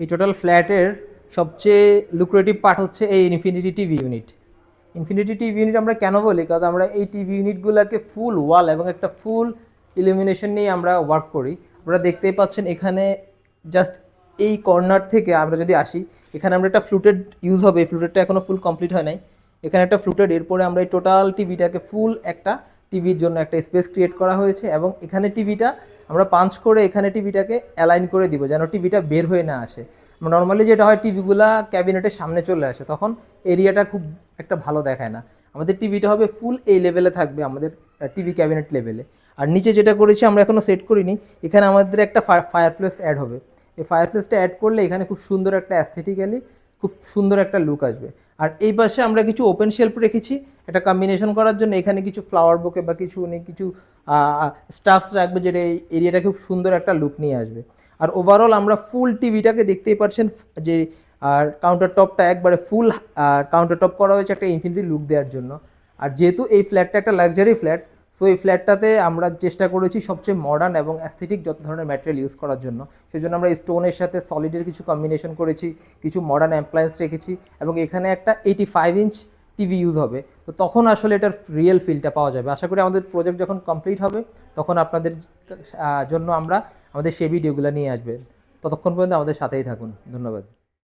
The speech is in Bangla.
এই টোটাল ফ্ল্যাটের সবচেয়ে লুক্রেটিভ পার্ট হচ্ছে এই infinity TV unit infinity TV unit আমরা কেন বলি? কারণ আমরা এই টিভি ইউনিটগুলোকে ফুল ওয়াল এবং একটা ফুল ইলুমিনেশন নিয়ে আমরা ওয়ার্ক করি। আপনারা দেখতেই পাচ্ছেন এখানে জাস্ট এই কর্নার থেকে আমরা যদি আসি, এখানে আমরা একটা ফ্লুটেড ইউজ হবে। এই ফ্লুটেডটা এখনও ফুল কমপ্লিট হয় নাই। এখানে একটা ফ্লুটেড এরপরে আমরা এই টোটাল টিভিটাকে ফুল একটা টিভির জন্য একটা স্পেস ক্রিয়েট করা হয়েছে এবং এখানে টিভিটা আমরা পাঞ্চ করে এখানে টিভিটাকে অ্যালাইন করে দিব যেন টিভিটা বের হয়ে না আসে। নর্মালি যেটা হয়, টিভিগুলা ক্যাবিনেটের সামনে চলে আসে, তখন এরিয়াটা খুব একটা ভালো দেখায় না। আমাদের টিভিটা হবে ফুল এই লেভেলে থাকবে, আমাদের টিভি ক্যাবিনেট লেভেলে আর নিচে যেটা করেছি, আমরা এখনও সেট করিনি, এখানে আমাদের একটা ফায়ার প্লেস অ্যাড হবে। এই ফায়ার প্লেসটা অ্যাড করলে এখানে খুব সুন্দর একটা অ্যাস্থেটিক্যালি খুব সুন্দর একটা লুক আসবে। আর এই পাশে আমরা কিছু ওপেন শেল্ফ রেখেছি। এটা কম্বিনেশন করার জন্য এখানে কিছু ফ্লাওয়ার বুকে বা কিছু নেই কিছু স্টাফস রাখবে যেটা এই এরিয়াটা খুব সুন্দর একটা লুক নিয়ে আসবে। আর ওভারঅল আমরা ফুল টিভিটাকে দেখতেই পাচ্ছেন যে, আর কাউন্টার টপটা একবারে ফুল কাউন্টার টপ করা হয়েছে একটা ইনফিনিটি লুক দেওয়ার জন্য। আর যেহেতু এই ফ্ল্যাটটা একটা লাক্সারি ফ্ল্যাট সো এই ফ্ল্যাটটাতে আমরা চেষ্টা করেছি সবচেয়ে মডার্ন এবং অ্যাস্থেটিক যত ধরনের ম্যাটেরিয়াল ইউজ করার জন্য। সেই জন্য আমরা স্টোনের সাথে সলিডের কিছু কম্বিনেশন করেছি, কিছু মডার্ন অ্যাপ্লায়েন্স রেখেছি এবং এখানে একটা eighty five inch TV use হবে। তো তখন আসলে এটার রিয়েল ফিলটা পাওয়া যাবে। আশা করি আমাদের প্রজেক্ট যখন কমপ্লিট হবে, তখন আপনাদের জন্য আমরা আমাদের সেই ভিডিওগুলো নিয়ে আসবেন ততক্ষণ পর্যন্ত আমাদের সাথেই থাকুন। ধন্যবাদ।